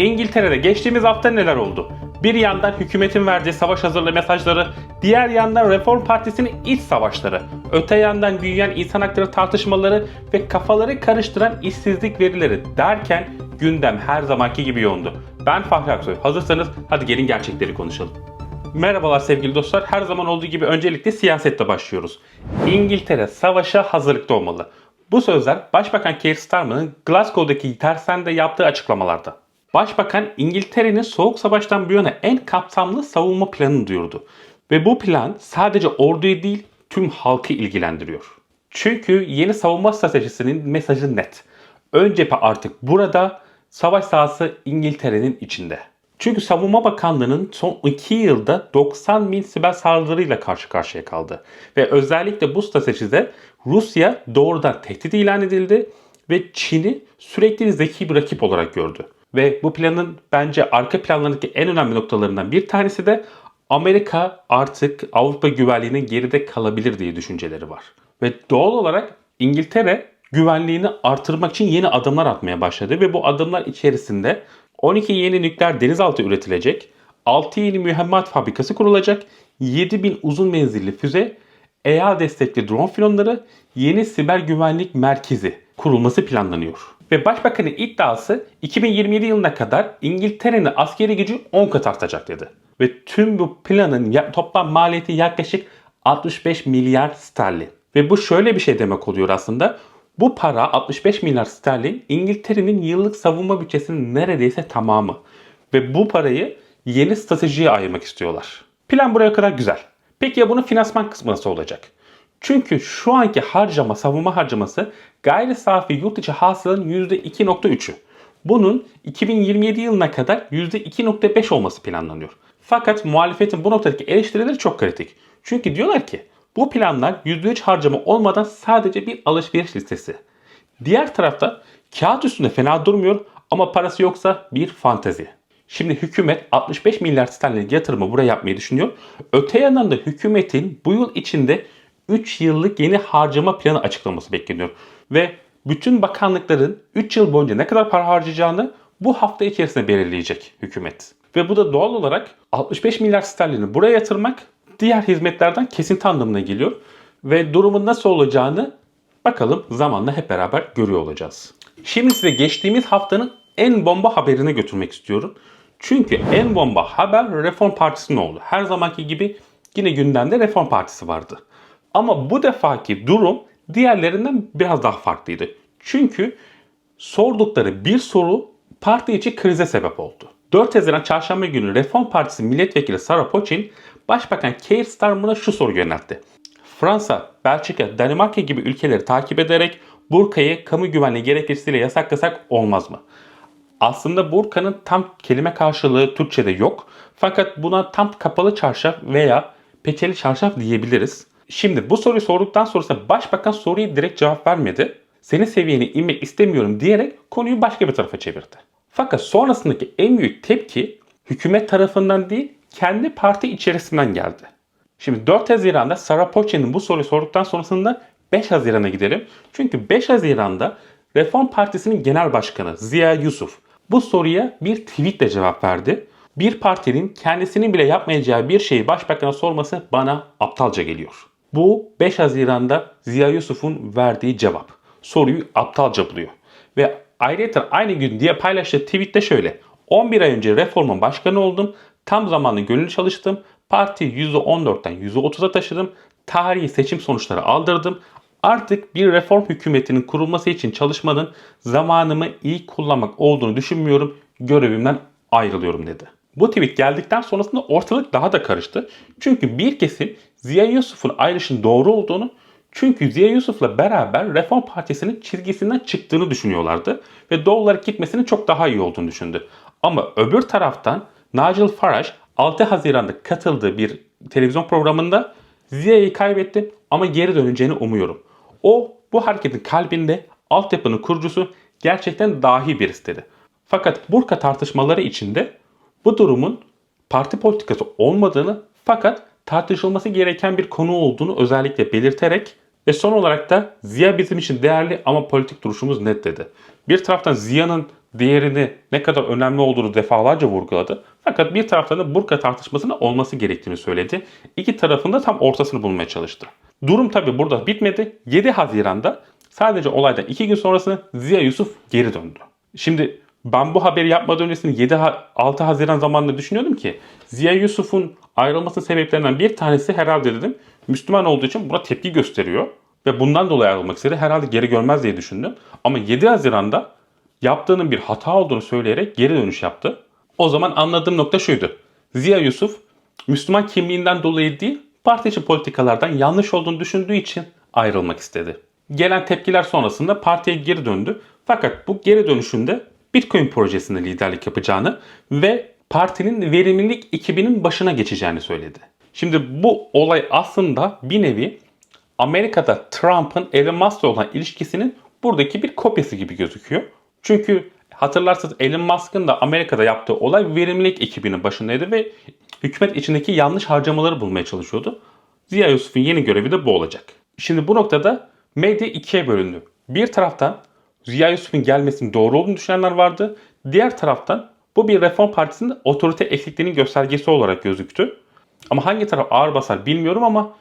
İngiltere'de geçtiğimiz hafta neler oldu? Bir yandan hükümetin verdiği savaş hazırlığı mesajları, diğer yandan Reform Partisi'nin iç savaşları, öte yandan büyüyen insan hakları tartışmaları ve kafaları karıştıran işsizlik verileri derken gündem her zamanki gibi yoğundu. Ben Fahri Aksoy. Hazırsanız hadi gelin gerçekleri konuşalım. Merhabalar sevgili dostlar. Her zaman olduğu gibi öncelikle siyasette başlıyoruz. İngiltere savaşa hazırlıkta olmalı. Bu sözler Başbakan Keir Starmer'ın Glasgow'daki tersanede yaptığı açıklamalarda. Başbakan İngiltere'nin Soğuk Savaş'tan bu yana en kapsamlı savunma planını duyurdu. Ve bu plan sadece orduyu değil tüm halkı ilgilendiriyor. Çünkü yeni savunma stratejisinin mesajı net. Ön cephe artık burada, savaş sahası İngiltere'nin içinde. Çünkü Savunma Bakanlığı'nın son 2 yılda 90 bin siber saldırıyla karşı karşıya kaldı. Ve özellikle bu stratejide Rusya doğrudan tehdit ilan edildi ve Çin'i sürekli zeki bir rakip olarak gördü. Ve bu planın bence arka planlarındaki en önemli noktalarından bir tanesi de Amerika artık Avrupa güvenliğinin geride kalabilir diye düşünceleri var. Ve doğal olarak İngiltere güvenliğini artırmak için yeni adımlar atmaya başladı ve bu adımlar içerisinde 12 yeni nükleer denizaltı üretilecek, 6 yeni mühemmat fabrikası kurulacak, 7000 uzun menzilli füze, EA destekli drone filonları, yeni siber güvenlik merkezi kurulması planlanıyor. Ve Başbakanın iddiası 2027 yılına kadar İngiltere'nin askeri gücü 10 kat artacak dedi. Ve tüm bu planın toplam maliyeti yaklaşık 65 milyar sterlin. Ve bu şöyle bir şey demek oluyor aslında. Bu para 65 milyar sterlin İngiltere'nin yıllık savunma bütçesinin neredeyse tamamı. Ve bu parayı yeni stratejiye ayırmak istiyorlar. Plan buraya kadar güzel. Peki ya bunun finansman kısmı nasıl olacak? Çünkü şu anki harcama, savunma harcaması gayri safi yurt içi hasılanın %2.3'ü. Bunun 2027 yılına kadar %2.5 olması planlanıyor. Fakat muhalefetin bu noktadaki eleştirileri çok kritik. Çünkü diyorlar ki bu planlar %3 harcama olmadan sadece bir alışveriş listesi. Diğer tarafta kağıt üstünde fena durmuyor ama parası yoksa bir fantezi. Şimdi hükümet 65 milyar sterlinlik yatırımı buraya yapmayı düşünüyor. Öte yandan da hükümetin bu yıl içinde 3 yıllık yeni harcama planı açıklaması bekleniyor. Ve bütün bakanlıkların 3 yıl boyunca ne kadar para harcayacağını bu hafta içerisinde belirleyecek hükümet. Ve bu da doğal olarak 65 milyar sterlini buraya yatırmak diğer hizmetlerden kesinti anlamına geliyor. Ve durumun nasıl olacağını bakalım zamanla hep beraber görüyor olacağız. Şimdi size geçtiğimiz haftanın en bomba haberini götürmek istiyorum. Çünkü en bomba haber Reform Partisi'nin oldu. Her zamanki gibi yine gündemde Reform Partisi vardı. Ama bu defaki durum diğerlerinden biraz daha farklıydı. Çünkü sordukları bir soru parti içi krize sebep oldu. 4 Haziran Çarşamba günü Reform Partisi Milletvekili Sarah Pochin, Başbakan Keir Starmer'a şu soru yöneltti. Fransa, Belçika, Danimarka gibi ülkeleri takip ederek burkayı kamu güvenliği gerekçesiyle yasaklasak olmaz mı? Aslında burkanın tam kelime karşılığı Türkçe'de yok. Fakat buna tam kapalı çarşaf veya peçeli çarşaf diyebiliriz. Şimdi bu soruyu sorduktan sonrasında başbakan soruyu direkt cevap vermedi. Senin seviyene inmek istemiyorum diyerek konuyu başka bir tarafa çevirdi. Fakat sonrasındaki en büyük tepki hükümet tarafından değil kendi parti içerisinden geldi. Şimdi 4 Haziran'da Sarah Pochin'in bu soruyu sorduktan sonrasında 5 Haziran'a gidelim. Çünkü 5 Haziran'da Reform Partisi'nin genel başkanı Ziya Yusuf bu soruya bir tweetle cevap verdi. Bir partinin kendisinin bile yapmayacağı bir şeyi başbakana sorması bana aptalca geliyor. Bu 5 Haziran'da Ziya Yusuf'un verdiği cevap. Soruyu aptalca buluyor. Ve ayrıca aynı gün diye paylaştığı tweette şöyle. 11 ay önce reformun başkanı oldum. Tam zamanlı gönüllü çalıştım. Partiyi %14'ten %30'a taşıdım. Tarihi seçim sonuçları aldırdım. Artık bir reform hükümetinin kurulması için çalışmanın zamanımı iyi kullanmak olduğunu düşünmüyorum. Görevimden ayrılıyorum dedi. Bu tweet geldikten sonrasında ortalık daha da karıştı. Çünkü bir kesim Ziya Yusuf'un ayrışın doğru olduğunu çünkü Ziya Yusuf'la beraber Reform Partisi'nin çizgisinden çıktığını düşünüyorlardı ve doğal olarak gitmesinin çok daha iyi olduğunu düşündü. Ama öbür taraftan Nigel Farage 6 Haziran'da katıldığı bir televizyon programında Ziya'yı kaybetti ama geri döneceğini umuyorum. O bu hareketin kalbinde altyapının kurucusu gerçekten dahi birisi dedi. Fakat Burka tartışmaları içinde bu durumun parti politikası olmadığını fakat tartışılması gereken bir konu olduğunu özellikle belirterek ve son olarak da Ziya bizim için değerli ama politik duruşumuz net dedi. Bir taraftan Ziya'nın diğerini ne kadar önemli olduğunu defalarca vurguladı. Fakat bir taraftan da burka tartışmasının olması gerektiğini söyledi. İki tarafın da tam ortasını bulmaya çalıştı. Durum tabi burada bitmedi. 7 Haziran'da sadece olaydan 2 gün sonrasında Ziya Yusuf geri döndü. Şimdi ben bu haberi yapmadan öncesinde 7 Ha- 6 Haziran zamanında düşünüyordum ki Ziya Yusuf'un ayrılmasının sebeplerinden bir tanesi herhalde dedim Müslüman olduğu için buna tepki gösteriyor ve bundan dolayı ayrılmak istedi. Herhalde geri görmez diye düşündüm. Ama 7 Haziran'da yaptığının bir hata olduğunu söyleyerek geri dönüş yaptı. O zaman anladığım nokta şuydu. Ziya Yusuf Müslüman kimliğinden dolayı değil parti içi politikalardan yanlış olduğunu düşündüğü için ayrılmak istedi. Gelen tepkiler sonrasında partiye geri döndü. Fakat bu geri dönüşünde Bitcoin projesinde liderlik yapacağını ve partinin verimlilik ekibinin başına geçeceğini söyledi. Şimdi bu olay aslında bir nevi Amerika'da Trump'ın Elon Musk'la olan ilişkisinin buradaki bir kopyası gibi gözüküyor. Çünkü hatırlarsanız Elon Musk'ın da Amerika'da yaptığı olay verimlilik ekibinin başındaydı ve hükümet içindeki yanlış harcamaları bulmaya çalışıyordu. Ziya Yusuf'un yeni görevi de bu olacak. Şimdi bu noktada medya ikiye bölündü. Bir taraftan Ziya Yusuf'un gelmesinin doğru olduğunu düşünenler vardı. Diğer taraftan bu bir reform partisinin otorite eksikliğinin göstergesi olarak gözüktü. Ama hangi taraf ağır basar bilmiyorum ama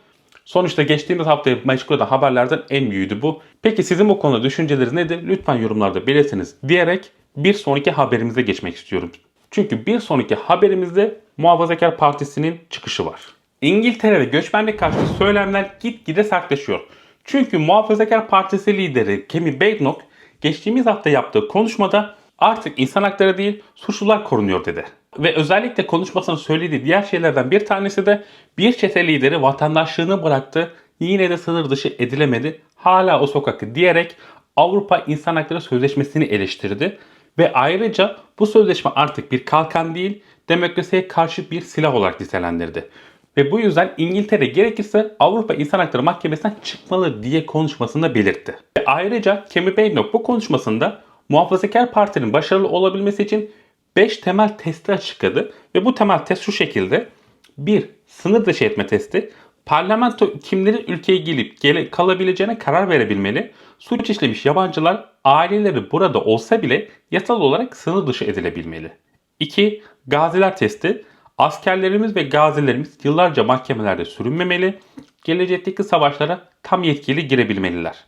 sonuçta geçtiğimiz haftaya meşgul eden haberlerden en büyüğüydü bu. Peki sizin bu konuda düşünceleriniz nedir? Lütfen yorumlarda belirtiniz diyerek bir sonraki haberimize geçmek istiyorum. Çünkü bir sonraki haberimizde Muhafazakar Partisi'nin çıkışı var. İngiltere'de göçmenlik karşıtı söylemler gitgide sertleşiyor. Çünkü Muhafazakar Partisi lideri Kemi Badenoch geçtiğimiz hafta yaptığı konuşmada artık insan hakları değil suçlular korunuyor dedi. Ve özellikle konuşmasını söylediği diğer şeylerden bir tanesi de bir çete lideri vatandaşlığını bıraktı yine de sınır dışı edilemedi hala o sokakta diyerek Avrupa İnsan Hakları Sözleşmesi'ni eleştirdi. Ve ayrıca bu sözleşme artık bir kalkan değil demokrasiye karşı bir silah olarak nitelendirdi. Ve bu yüzden İngiltere gerekirse Avrupa İnsan Hakları Mahkemesi'nden çıkmalı diye konuşmasında belirtti. Ve ayrıca Kemi Badenoch bu konuşmasında Muhafazakar Parti'nin başarılı olabilmesi için 5 temel testi açıkladı. Ve bu temel test şu şekilde. 1. Sınır dışı etme testi. Parlamento kimlerin ülkeye gelip gele, kalabileceğine karar verebilmeli. Suç işlemiş yabancılar aileleri burada olsa bile yasal olarak sınır dışı edilebilmeli. 2. Gaziler testi. Askerlerimiz ve gazilerimiz yıllarca mahkemelerde sürünmemeli. Gelecekteki savaşlara tam yetkili girebilmeliler.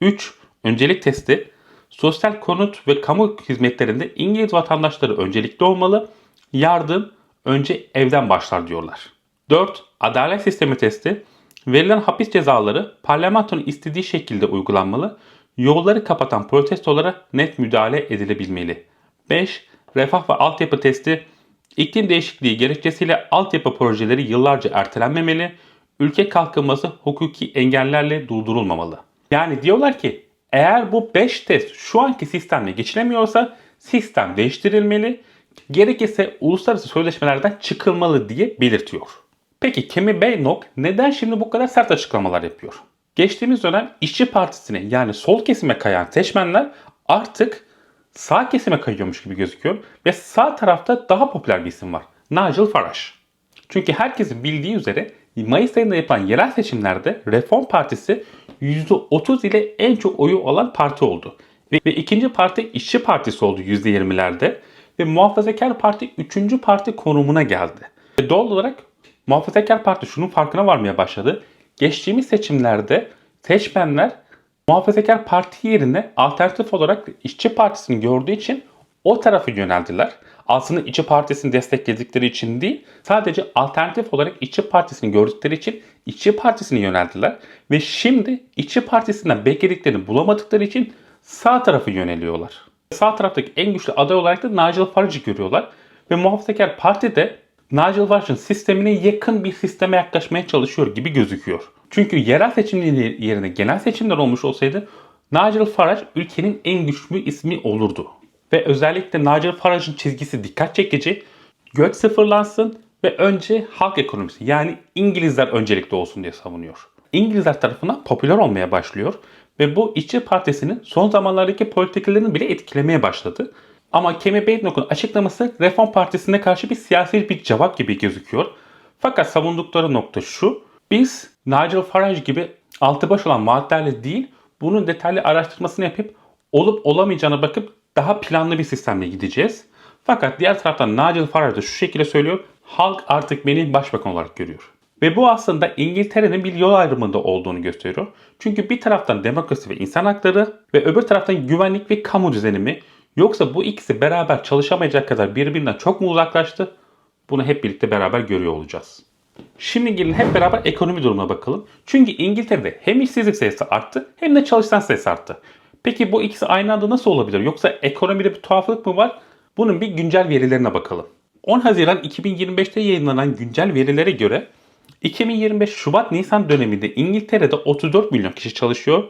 3. Öncelik testi. Sosyal konut ve kamu hizmetlerinde İngiliz vatandaşları öncelikli olmalı. Yardım önce evden başlar diyorlar. 4. Adalet sistemi testi. Verilen hapis cezaları parlamentonun istediği şekilde uygulanmalı. Yolları kapatan protestolara net müdahale edilebilmeli. 5. Refah ve altyapı testi. İklim değişikliği gerekçesiyle altyapı projeleri yıllarca ertelenmemeli. Ülke kalkınması hukuki engellerle durdurulmamalı. Yani diyorlar ki eğer bu 5 test şu anki sistemle geçilemiyorsa sistem değiştirilmeli. Gerekirse uluslararası sözleşmelerden çıkılmalı diye belirtiyor. Peki Kemi Badenoch neden şimdi bu kadar sert açıklamalar yapıyor? Geçtiğimiz dönem İşçi Partisi'ne yani sol kesime kayan seçmenler artık sağ kesime kayıyormuş gibi gözüküyor ve sağ tarafta daha popüler bir isim var. Nigel Farage. Çünkü herkesin bildiği üzere Mayıs ayında yapılan yerel seçimlerde Reform Partisi %30 ile en çok oyu alan parti oldu. Ve, ve ikinci parti İşçi Partisi oldu %20'lerde ve Muhafazakar Parti üçüncü parti konumuna geldi. Ve doğal olarak Muhafazakar Parti şunun farkına varmaya başladı. Geçtiğimiz seçimlerde seçmenler Muhafazakar Parti yerine alternatif olarak İşçi Partisi'ni gördüğü için o tarafa yöneldiler. Aslında İşçi Partisi'ni destekledikleri için değil, sadece alternatif olarak İşçi Partisi'ni gördükleri için İşçi Partisi'ne yöneldiler. Ve şimdi İşçi Partisi'nden beklediklerini bulamadıkları için sağ tarafı yöneliyorlar. Sağ taraftaki en güçlü aday olarak da Nigel Farage'ı görüyorlar. Ve Muhafazakar Parti de Nigel Farage'ın sistemine yakın bir sisteme yaklaşmaya çalışıyor gibi gözüküyor. Çünkü yerel seçimler yerine genel seçimler olmuş olsaydı Nigel Farage ülkenin en güçlü ismi olurdu. Ve özellikle Nigel Farage'ın çizgisi dikkat çekici. Göç sıfırlansın ve önce halk ekonomisi yani İngilizler öncelikli olsun diye savunuyor. İngilizler tarafından popüler olmaya başlıyor ve bu İşçi Partisi'nin son zamanlardaki politikalarını bile etkilemeye başladı. Ama Kemi Badenoch'un açıklaması Reform Partisi'ne karşı bir siyasi bir cevap gibi gözüküyor. Fakat savundukları nokta şu. Biz Nigel Farage gibi altı baş olan vaatlerle değil bunun detaylı araştırmasını yapıp olup olamayacağına bakıp daha planlı bir sistemle gideceğiz. Fakat diğer taraftan Nigel Farage da şu şekilde söylüyor. Halk artık beni başbakan olarak görüyor. Ve bu aslında İngiltere'nin bir yol ayrımında olduğunu gösteriyor. Çünkü bir taraftan demokrasi ve insan hakları ve öbür taraftan güvenlik ve kamu düzeni? Yoksa bu ikisi beraber çalışamayacak kadar birbirinden çok mu uzaklaştı? Bunu hep birlikte beraber görüyor olacağız. Şimdi gelin hep beraber ekonomi durumuna bakalım. Çünkü İngiltere'de hem işsizlik sayısı arttı hem de çalışan sayısı arttı. Peki bu ikisi aynı anda nasıl olabilir? Yoksa ekonomide bir tuhaflık mı var? Bunun bir güncel verilerine bakalım. 10 Haziran 2025'te yayınlanan güncel verilere göre 2025 Şubat-Nisan döneminde İngiltere'de 34 milyon kişi çalışıyor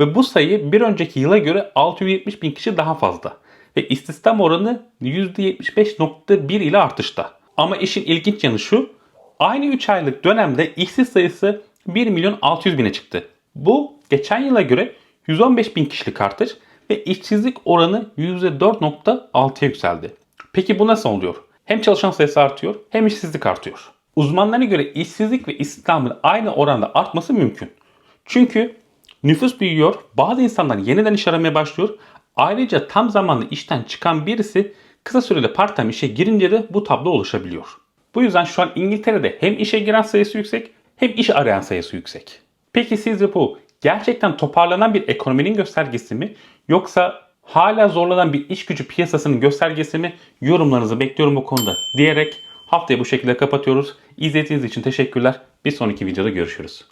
ve bu sayı bir önceki yıla göre 670 bin kişi daha fazla. Ve istihdam oranı %75.1 ile artışta. Ama işin ilginç yanı şu, aynı 3 aylık dönemde işsiz sayısı 1 milyon 600 bine çıktı. Bu geçen yıla göre 115 bin kişilik artış ve işsizlik oranı %4.6'ya yükseldi. Peki bu nasıl oluyor? Hem çalışan sayısı artıyor hem işsizlik artıyor. Uzmanlara göre işsizlik ve istihdamın aynı oranda artması mümkün. Çünkü nüfus büyüyor, bazı insanlar yeniden iş aramaya başlıyor. Ayrıca tam zamanlı işten çıkan birisi kısa süreli part-time işe girince de bu tablo oluşabiliyor. Bu yüzden şu an İngiltere'de hem işe giren sayısı yüksek hem iş arayan sayısı yüksek. Peki sizce bu gerçekten toparlanan bir ekonominin göstergesi mi yoksa hala zorlanan bir iş gücü piyasasının göstergesi mi? Yorumlarınızı bekliyorum bu konuda diyerek haftayı bu şekilde kapatıyoruz. İzlediğiniz için teşekkürler. Bir sonraki videoda görüşürüz.